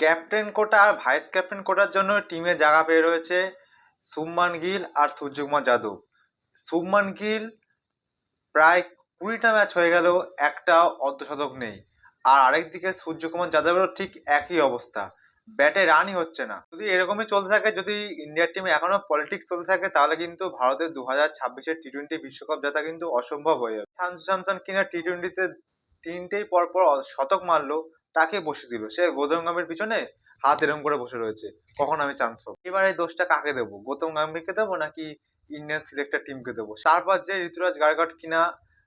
Captain quota আর vice captain কোটার জন্য টিমে জায়গা পেয়ে রয়েছে শুভমান গিল আর সূর্যকুমার যাদব। শুভমান গিল প্রায় কুড়িটা ম্যাচ হয়ে গেল একটা অর্ধশতক নেই। আর আরেক আরেকদিকে সূর্যকুমার যাদবেরও ঠিক একই অবস্থা। ব্যাটে রানই হচ্ছে না। যদি এরকমই চলতে থাকে, যদি ইন্ডিয়ার টিমে এখনও পলিটিক্স চলতে থাকে, তাহলে কিন্তু ভারতের দু হাজার ছাব্বিশের টি টোয়েন্টি বিশ্বকাপ জেতা কিন্তু অসম্ভব হয়ে যাবে। সানজু স্যামসন কিনা টি টোয়েন্টিতে তিনটেই পরপর শতক মারলো তাকে বসে দিল সে গৌতম গম্ভীর পিছনে হাত এরম করে বসে রয়েছে। কখন আমি চান্স পাবো? এবার এই দোষটা কাকে দেবো? গৌতম গম্ভীরকে দেবো নাকি ইন্ডিয়ান সিলেক্টর টিমকে দেবো? তারপর যে ঋতুরাজ গারগট কিনা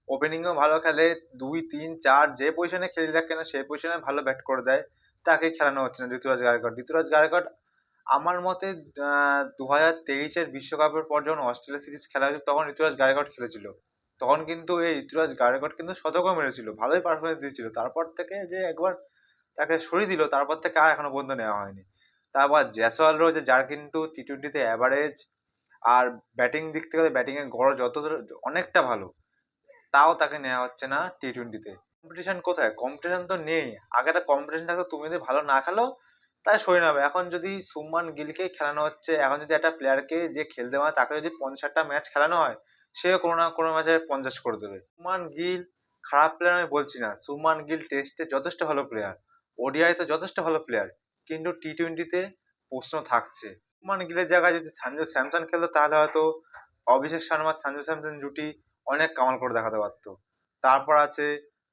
ওপেনিংও ভালো খেলে, দুই, তিন, চার, যে পজিশনে খেলে দেখ কেন সেই পজিশনে ভালো ব্যাট করে দেয়। তাকে খেলানো হচ্ছে না ঋতুরাজ গায়কট ঋতুরাজ গায়কট আমার মতে দু হাজার তেইশের বিশ্বকাপের পর যখন অস্ট্রেলিয়া সিরিজ খেলা হয়েছিল, তখন ঋতুরাজ গায়কট খেলেছিল। তখন কিন্তু এই ঋতুরাজ গায়কট কিন্তু শতকও মেরেছিল। ভালোই পারফরমেন্স দিয়েছিল। তারপর থেকে যে একবার তাকে সরিয়ে দিল, তারপর থেকে আর এখনও পর্যন্ত নেওয়া হয়নি। তারপর জ্যাসওয়াল রয়েছে যার কিন্তু টি টোয়েন্টিতে অ্যাভারেজ আর ব্যাটিং দিক থেকে ব্যাটিংয়ের গড় যত অনেকটা ভালো, তাও তাকে নেওয়া হচ্ছে না টি টোয়েন্টিতে কম্পিটিশন কোথায়? কম্পিটিশন তো নেই। আগে তো কম্পিটিশন থাকতো, তুমি যদি ভালো না খেলো তাই সরে নেবে এখন যদি সুমান গিলকে খেলানো হচ্ছে, এখন যদি একটা প্লেয়ারকে যে খেলতে পারে, তাকে যদি পঞ্চাশটা ম্যাচ খেলানো হয়, সেও কোনো না কোনো ম্যাচে পঞ্চাশ করে দেবে। সুমান গিল খারাপ প্লেয়ার আমি বলছি না। সুমান গিল টেস্টে যথেষ্ট ভালো প্লেয়ার ওডিআই তো যথেষ্ট ভালো প্লেয়ার কিন্তু টি টোয়েন্টিতে প্রশ্ন থাকছে। সুমান গিলের জায়গায় যদি সঞ্জু স্যামসন খেলতো, তাহলে হয়তো অভিষেক শর্মা সঞ্জু স্যামসন জুটি অনেক কামাল করে দেখাতে পারতো। তারপর আছে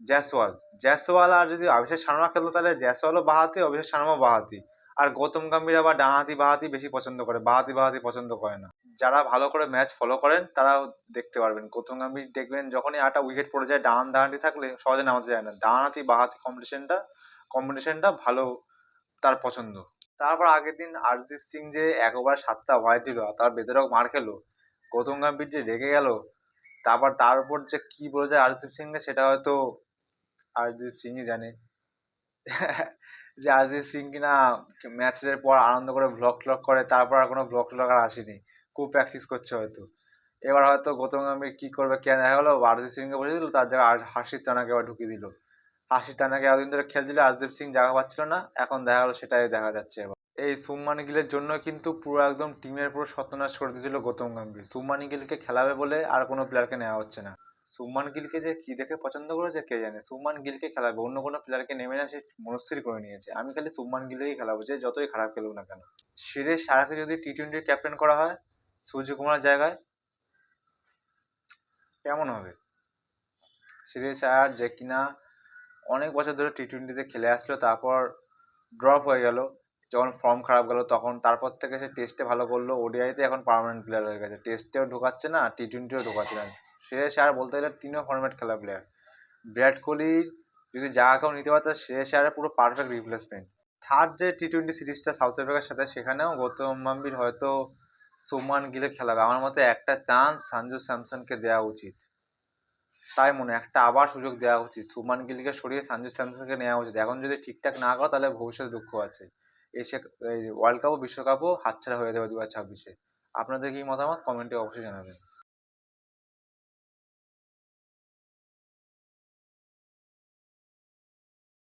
জ্যাসওয়াল জ্যাসওয়াল আর যদি অভিষেক শর্মা খেলতো, তাহলে জয়সওয়ালও বাহাতি, অভিষেক শর্মাও বাহাতি। আর গৌতম গম্ভীর আবার ডানহাতি, বাহাতি বেশি পছন্দ করে, বাহাতি বাহাতি পছন্দ করে না। যারা ভালো করে ম্যাচ ফলো করেন, তারাও দেখতে পারবেন। গৌতম গম্ভীর দেখবেন, যখনই আটা উইকেট পড়ে যায়, ডান, ডানহাতি থাকলে সহজে নামাতে যায় না। ডানহাতি, বাহাতি কম্পিটিশনটা কম্বিনেশনটা ভালো তার পছন্দ। তারপর আগের দিন আরজিৎ সিং যে একবার সাতটা ভয় দিল তার বেদরক মার খেলো, গৌতম গম্ভীর যে রেগে গেল, তারপর তার উপর যে কি বলে যায় আরজিৎ সিংকে সেটা হয়তো অরিজিৎ সিংই জানে। যে অরিজিৎ সিং কিনা ম্যাচের পর আনন্দ করে ব্লগ ট্লগ করে, তারপর আর কোনো ব্লগ ট্লগ আর আসেনি। খুব প্র্যাকটিস করছে হয়তো। এবার হয়তো গৌতম গম্ভীর কী করবে কে দেখা গেলো অরিজিৎ সিংকে বসে দিল, তার জায়গায় হাসির তানাকে আবার ঢুকিয়ে দিল। হাসির তানাকে এতদিন ধরে খেলছিল? অরিজিৎ সিং জায়গা পাচ্ছিল না। এখন দেখা গেলো সেটাই দেখা যাচ্ছে এবার। এই সুম্মান গিলের জন্য কিন্তু পুরো একদম টিমের পুরো সত্যানাশ করে দিয়েছিল গৌতম গম্ভীর। সুম্মান গিলকে খেলাবে বলে আর কোনো প্লেয়ারকে নেওয়া হচ্ছে না। সুমান গিলকে যে কি দেখে পছন্দ করেছে কে জানে? সুমান গিলকে খেলাবে। অন্য কোনো প্লেয়ারকে নেমে না সে মনস্থির করে নিয়েছে। আমি খালি সুমান গিলকেই খেলাবো যে যতই খারাপ খেলুক না কেন। সিরে সারাকে যদি টি টোয়েন্টির ক্যাপ্টেন করা হয় সূর্য সূর্যকুমার জায়গায় কেমন হবে? সিরে সার যে কিনা অনেক বছর ধরে টি টোয়েন্টিতে খেলে আসলো, তারপর ড্রপ হয়ে গেল, যখন ফর্ম খারাপ গেল, তখন তারপর থেকে সে টেস্টে ভালো করল ওডিআইতে এখন পার্মানেন্ট প্লেয়ার হয়ে গেছে। টেস্টেও ঢোকাচ্ছে না টি টোয়েন্টিও ঢোকাচ্ছে না। সে আয়ার বলতে গেলে তিনও ফর্ম্যাট খেলা প্লেয়ার বিরাট কোহলি যদি জায়গা কেউ নিতে পারতো, সে আয়ারের পুরো পারফেক্ট রিপ্লেসমেন্ট থার্ড যে টি টোয়েন্টি সিরিজটা সাউথ আফ্রিকার সাথে, সেখানেও গৌতম গম্ভীর হয়তো সুমান গিলে খেলাবে। আমার মতে একটা চান্স সঞ্জু স্যামসনকে দেওয়া উচিত। তাই মনে একটা আবার সুযোগ দেওয়া উচিত। সুমান গিলকে সরিয়ে সঞ্জু স্যামসনকে নেওয়া উচিত। এখন যদি ঠিকঠাক না করো, তাহলে ভবিষ্যতে দুঃখ আছে। এশিয়া ওয়ার্ল্ড কাপও বিশ্বকাপও হাতছাড়া হয়ে যাবে দু হাজার ছাব্বিশে। আপনাদের কি মতামত? কমেন্টে অবশ্যই জানাবেন।